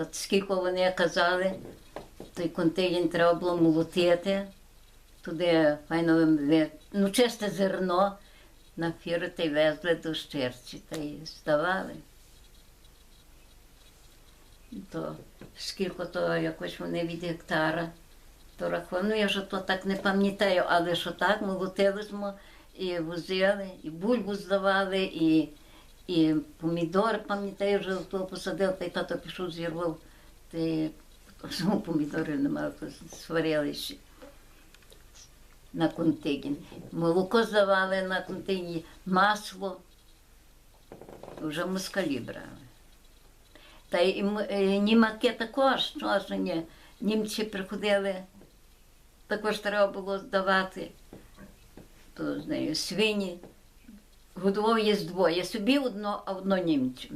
Та скільки вони казали, той континент треба було молотити, туди файно ну, чисте зерно на фіру та й везли до щерці та й здавали. То скільки то якось вони від гектара то рахували. Ну я ж то так не пам'ятаю, але що так молотились ми і возили, і бульбу здавали, і, і помідори, пам'ятаю, вже то посадив, та й тато пішов, зірвав. Й знову помідорів немає, сварили ще на контині. Молоко здавали на контині, масло. Вже москалі брали. Та й е, німаки також, що ні, німці приходили, також треба було здавати. То, знаю, свині. Годував є двоє. Собі одно, а одно німцям.